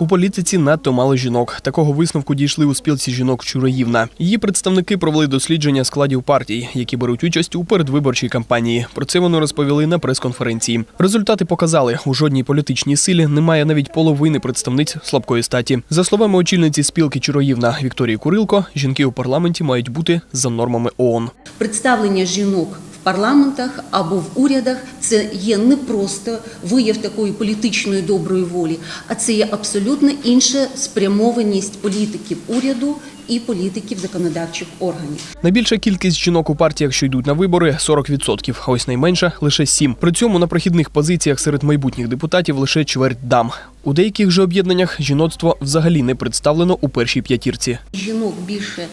У політиці надто мало жінок. Такого висновку дійшли у спілці жінок Чураївна. Її представники провели дослідження складів партій, які беруть участь у передвиборчій кампанії. Про це вони розповіли на прес-конференції. Результати показали, у жодній політичній силі немає навіть половини представниць слабкої статі. За словами очільниці спілки Чураївна Вікторії Курилко, жінки у парламенті мають бути за нормами ООН. Представлення жінок парламентах або в урядах. Це є не просто вияв такої політичної доброї волі, а це є абсолютно інша спрямованість політиків уряду і політиків законодавчих органів. Найбільша кількість жінок у партіях, що йдуть на вибори, 40%, а ось найменша лише 7%. При цьому на прохідних позиціях серед майбутніх депутатів лише чверть дам. У деяких же об'єднаннях жіноцтво взагалі не представлено у першій п'ятірці. Жінок більше,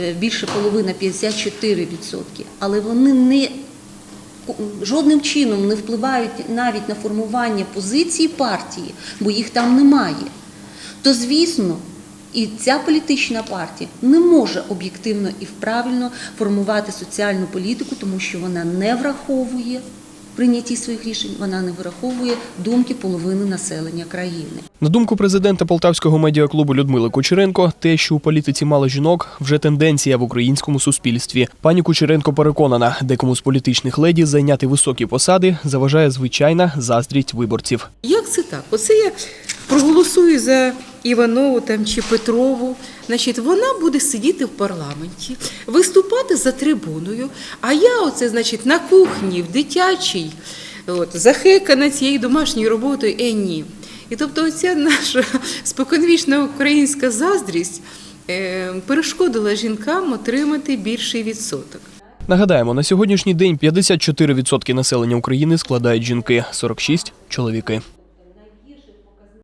е, більше половина 54%, але вони не жодним чином не впливають навіть на формування позиції партії, бо їх там немає. То звісно, і ця політична партія не може об'єктивно і правильно формувати соціальну політику, тому що вона не враховує прийнятті своїх рішень, вона не враховує думки половини населення країни. На думку президента Полтавського медіаклубу Людмили Кучеренко, те, що у політиці мало жінок, вже тенденція в українському суспільстві. Пані Кучеренко переконана, декому з політичних леді зайняти високі посади заважає звичайна заздрість виборців. Як це так? Оце я проголосую за Іванову там чи Петрову. Значить, вона буде сидіти в парламенті, виступати за трибуною. А я оце, значить, на кухні, в дитячій, от, захекана цією домашньою роботою. Е, ні. І тобто, оця наша споконвічна українська заздрість е, перешкодила жінкам отримати більший відсоток. Нагадаємо, на сьогоднішній день 54% населення України складають жінки, 46 – чоловіки.